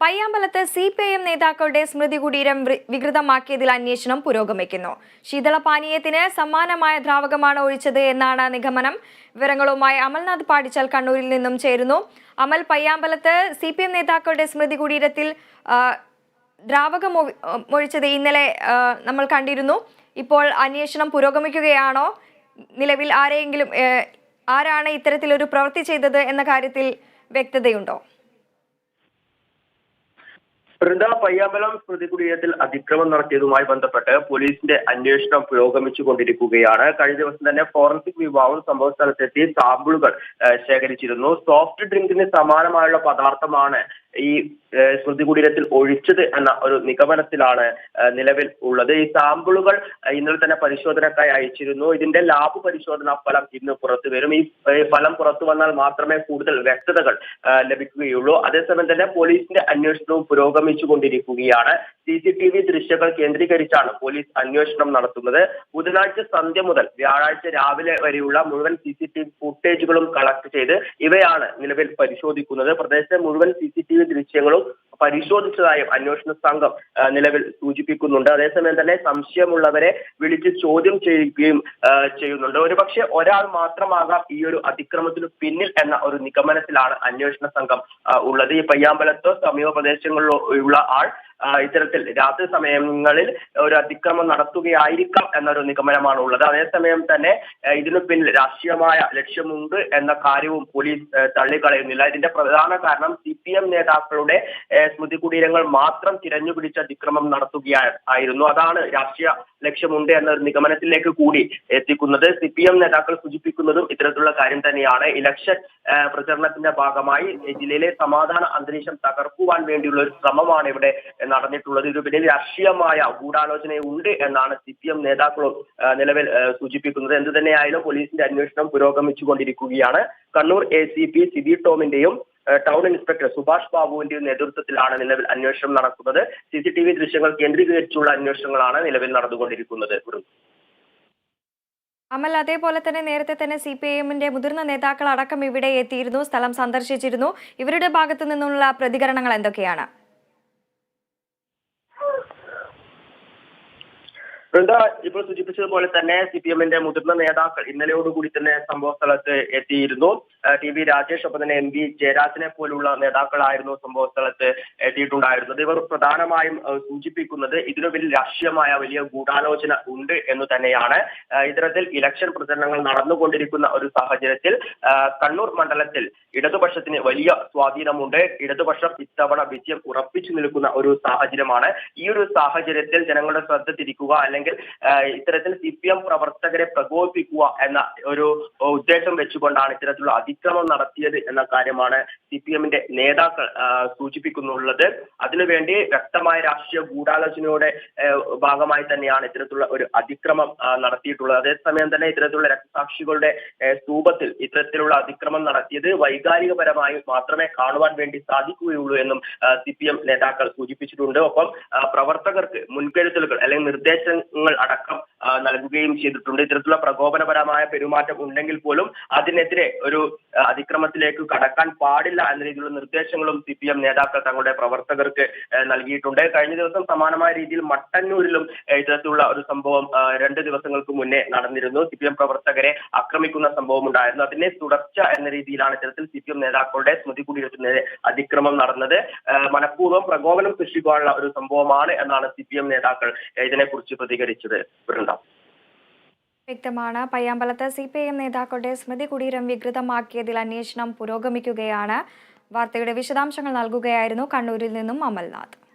പയ്യാമ്പലത്ത് C P I M നേതാക്കളുടെ സ്മൃതി കുടീരം വികൃതമാക്കിയതിൽ അന്വേഷണം പുരോഗമിക്കുന്നു. ശീതളപാനീയത്തിന് സമാനമായ ദ്രാവകമാണ് ഒഴിച്ചത് എന്നാണ് നിഗമനം. വിവരങ്ങളുമായി അമൽനാഥ് പാടിച്ചാൽ കണ്ണൂരിൽ നിന്നും ചേരുന്നു. അമൽ പയ്യാമ്പലത്ത് സി പി എം നേതാക്കളുടെ സ്മൃതി കുടീരത്തിൽ ദ്രാവകം ഒഴി- ഒഴിച്ചത് ഇന്നലെ നമ്മൾ കണ്ടിരുന്നു. ഇപ്പോൾ അന്വേഷണം പുരോഗമിക്കുകയാണോ? നിലവിൽ ആരെയെങ്കിലും ആരാണ് ഇത്തരത്തിലൊരു പ്രവൃത്തി ചെയ്തത് എന്ന കാര്യത്തിൽ വ്യക്തതയുണ്ടോ? വൃന്ദ പയ്യാമ്പലം സ്മൃതി അതിക്രമം നടത്തിയതുമായി ബന്ധപ്പെട്ട് പോലീസിന്റെ അന്വേഷണം പുരോഗമിച്ചു കൊണ്ടിരിക്കുകയാണ് കഴിഞ്ഞ ദിവസം തന്നെ ഫോറൻസിക് വിഭാഗം സംഭവ സ്ഥലത്തെത്തി സാമ്പിളുകൾ ശേഖരിച്ചിരുന്നു. സോഫ്റ്റ് ഡ്രിങ്കിന് സമാനമായുള്ള പദാർത്ഥമാണ് ഈ സ്മൃതി കുടീരത്തിൽ ഒഴിച്ചത് എന്ന ഒരു നിഗമനത്തിലാണ് നിലവിൽ ഉള്ളത്. ഈ സാമ്പിളുകൾ ഇന്നലെ തന്നെ പരിശോധനക്കായി അയച്ചിരുന്നു. ഇതിന്റെ ലാബ് പരിശോധനാ ഫലം ഇന്ന് പുറത്തു വരും. ഈ ഫലം പുറത്തു വന്നാൽ മാത്രമേ കൂടുതൽ വ്യക്തതകൾ ലഭിക്കുകയുള്ളൂ. അതേസമയം തന്നെ പോലീസിന്റെ അന്വേഷണവും പുരോഗമിച്ചു കൊണ്ടിരിക്കുകയാണ് സി സി ടി വി ദൃശ്യങ്ങൾ കേന്ദ്രീകരിച്ചാണ് പോലീസ് അന്വേഷണം നടത്തുന്നത്. ബുധനാഴ്ച സന്ധ്യ മുതൽ വ്യാഴാഴ്ച രാവിലെ വരെയുള്ള മുഴുവൻ സി സി ടി വി ഫുട്ടേജുകളും കളക്ട് ചെയ്ത് ഇവയാണ് നിലവിൽ പരിശോധിക്കുന്നത്. പ്രദേശത്തെ മുഴുവൻ സി സി ടി വി ദൃശ്യങ്ങളും പരിശോധിച്ചതായും അന്വേഷണ സംഘം നിലവിൽ സൂചിപ്പിക്കുന്നുണ്ട്. അതേസമയം തന്നെ സംശയമുള്ളവരെ വിളിച്ച് ചോദ്യം ചെയ്യുകയും ചെയ്യുന്നുണ്ട്. ഒരുപക്ഷെ ഒരാൾ മാത്രമാകാം ഈ ഒരു അതിക്രമത്തിന് പിന്നിൽ എന്ന ഒരു നിഗമനത്തിലാണ് അന്വേഷണ സംഘം ഉള്ളത്. ഈ പയ്യാമ്പലത്തോ സമീപ പ്രദേശങ്ങളിലോ ഉള്ള ആൾ ഇത്തരത്തിൽ രാത്രി സമയങ്ങളിൽ ഒരു അതിക്രമം നടത്തുകയായിരിക്കാം എന്നൊരു നിഗമനമാണ് ഉള്ളത്. അതേസമയം തന്നെ ഇതിനു പിന്നിൽ രാഷ്ട്രീയമായ ലക്ഷ്യമുണ്ട് എന്ന കാര്യവും പോലീസ് തള്ളിക്കളയുന്നില്ല. ഇതിന്റെ പ്രധാന കാരണം സി പി എം നേതാക്കളുടെ സ്മൃതി കുടീരങ്ങൾ മാത്രം തിരഞ്ഞുപിടിച്ച് അതിക്രമം നടത്തുകയായിരുന്നു അതാണ് രാഷ്ട്രീയ ലക്ഷ്യമുണ്ട് എന്ന ഒരു നിഗമനത്തിലേക്ക് കൂടി എത്തിക്കുന്നത്. സി പി എം നേതാക്കൾ സൂചിപ്പിക്കുന്നതും ഇത്തരത്തിലുള്ള കാര്യം തന്നെയാണ്. ഇലക്ഷൻ പ്രചരണത്തിന്റെ ഭാഗമായി ജില്ലയിലെ സമാധാന അന്തരീക്ഷം തകർക്കുവാൻ വേണ്ടിയുള്ള ഒരു ശ്രമമാണ് ഇവിടെ നടന്നിട്ടുള്ളത്. പിന്നിൽ രാഷ്ട്രീയമായ ഗൂഢാലോചനയുണ്ട് എന്നാണ് സി പി എം നേതാക്കളും നിലവിൽ സൂചിപ്പിക്കുന്നത്. എന്ത് തന്നെയായാലും പോലീസിന്റെ അന്വേഷണം പുരോഗമിച്ചുകൊണ്ടിരിക്കുകയാണ്. Kannur A C P Sibi ടോമിന്റെയും town inspector Subhash ബാബുവിന്റെ നേതൃത്വത്തിലാണ് നിലവിൽ അന്വേഷണം നടക്കുന്നത്. സി സി ടി വി ദൃശ്യങ്ങൾ കേന്ദ്രീകരിച്ചുള്ള അന്വേഷണങ്ങളാണ് നിലവിൽ നടന്നുകൊണ്ടിരിക്കുന്നത്. അമൽ അതേപോലെ തന്നെ നേരത്തെ തന്നെ സി പി എമ്മിന്റെ മുതിർന്ന നേതാക്കൾ അടക്കം ഇവിടെ എത്തിയിരുന്നു സ്ഥലം സന്ദർശിച്ചിരുന്നു. ഇവരുടെ ഭാഗത്തു നിന്നുള്ള പ്രതികരണങ്ങൾ എന്തൊക്കെയാണ്? വൃന്ദ ഇപ്പോൾ സൂചിപ്പിച്ചതുപോലെ തന്നെ സി പി എമ്മിന്റെ മുതിർന്ന നേതാക്കൾ ഇന്നലെയോടുകൂടി തന്നെ സംഭവ സ്ഥലത്ത് എത്തിയിരുന്നു. ടി വി രാജേഷ് ഒപ്പം തന്നെ എം പി ജയരാജനെ പോലുള്ള നേതാക്കളായിരുന്നു സംഭവ സ്ഥലത്ത് എത്തിയിട്ടുണ്ടായിരുന്നത്. ഇവർ പ്രധാനമായും സൂചിപ്പിക്കുന്നത് ഇതിനു പിന്നിൽ രാഷ്ട്രീയമായ വലിയ ഗൂഢാലോചന ഉണ്ട് എന്ന് തന്നെയാണ്. ഇത്തരത്തിൽ ഇലക്ഷൻ പ്രചരണങ്ങൾ നടന്നുകൊണ്ടിരിക്കുന്ന ഒരു സാഹചര്യത്തിൽ കണ്ണൂർ മണ്ഡലത്തിൽ ഇടതുപക്ഷത്തിന് വലിയ സ്വാധീനമുണ്ട്. ഇടതുപക്ഷം ഇത്തവണ വിജയം ഉറപ്പിച്ചു നിൽക്കുന്ന ഒരു സാഹചര്യമാണ്. ഈ ഒരു സാഹചര്യത്തിൽ ജനങ്ങളുടെ ശ്രദ്ധ തിരിക്കുക അല്ലെങ്കിൽ ആ, ഇത്തരത്തിൽ സി പി എം പ്രവർത്തകരെ പ്രകോപിപ്പിക്കുക എന്ന ഒരു ഉദ്ദേശം വെച്ചുകൊണ്ടാണ് ഇത്തരത്തിലുള്ള അതിക്രമം നടത്തിയത് എന്ന കാര്യമാണ് സി പി എമ്മിന്റെ നേതാക്കൾ സൂചിപ്പിക്കുന്നുള്ളത്. അതിനുവേണ്ടി വ്യക്തമായ രാഷ്ട്രീയ ഗൂഢാലോചനയുടെ ഭാഗമായി തന്നെയാണ് ഇത്തരത്തിലുള്ള ഒരു അതിക്രമം നടത്തിയിട്ടുള്ളത്. അതേസമയം തന്നെ ഇത്തരത്തിലുള്ള രക്തസാക്ഷികളുടെ സ്തൂപത്തിൽ ഇത്തരത്തിലുള്ള അതിക്രമം നടത്തിയത് വൈകാരികപരമായി മാത്രമേ കാണുവാൻ വേണ്ടി സാധിക്കുകയുള്ളൂ എന്നും സി പി എം നേതാക്കൾ സൂചിപ്പിച്ചിട്ടുണ്ട്. ഒപ്പം പ്രവർത്തകർക്ക് മുൻകരുതലുകൾ അല്ലെങ്കിൽ നിർദ്ദേശങ്ങൾ അടക്കം നൽകുകയും ചെയ്തിട്ടുണ്ട്. ഇത്തരത്തിലുള്ള പ്രകോപനപരമായ പെരുമാറ്റം ഉണ്ടെങ്കിൽ പോലും അതിനെതിരെ ഒരു അതിക്രമത്തിലേക്ക് കടക്കാൻ പാടില്ല എന്ന രീതിയിലുള്ള നിർദ്ദേശങ്ങളും സി പി എം നേതാക്കൾ തങ്ങളുടെ പ്രവർത്തകർക്ക് നൽകിയിട്ടുണ്ട്. കഴിഞ്ഞ ദിവസം സമാനമായ രീതിയിൽ മട്ടന്നൂരിലും ഇത്തരത്തിലുള്ള ഒരു സംഭവം രണ്ട് ദിവസങ്ങൾക്ക് മുന്നേ നടന്നിരുന്നു. സി പി എം പ്രവർത്തകരെ ആക്രമിക്കുന്ന സംഭവം ഉണ്ടായിരുന്നു. അതിനെ തുടർച്ച എന്ന രീതിയിലാണ് ഇത്തരത്തിൽ സി പി എം നേതാക്കളുടെ സ്മൃതി കുടീരത്തിനെതിരെ അതിക്രമം നടന്നത്. മനഃപൂർവം പ്രകോപനം സൃഷ്ടിക്കാനുള്ള ഒരു സംഭവമാണ് എന്നാണ് സി പി എം നേതാക്കൾ ഇതിനെക്കുറിച്ച് പ്രതികരിച്ചത് വൃന്ദ. വ്യക്തമാണ്. പയ്യാമ്പലത്ത് സി പി ഐ എം നേതാക്കളുടെ സ്മൃതി കുടീരം വികൃതമാക്കിയതിൽ അന്വേഷണം പുരോഗമിക്കുകയാണ്. വാർത്തയുടെ വിശദാംശങ്ങൾ നൽകുകയായിരുന്നു കണ്ണൂരിൽ നിന്നും അമൽനാഥ്.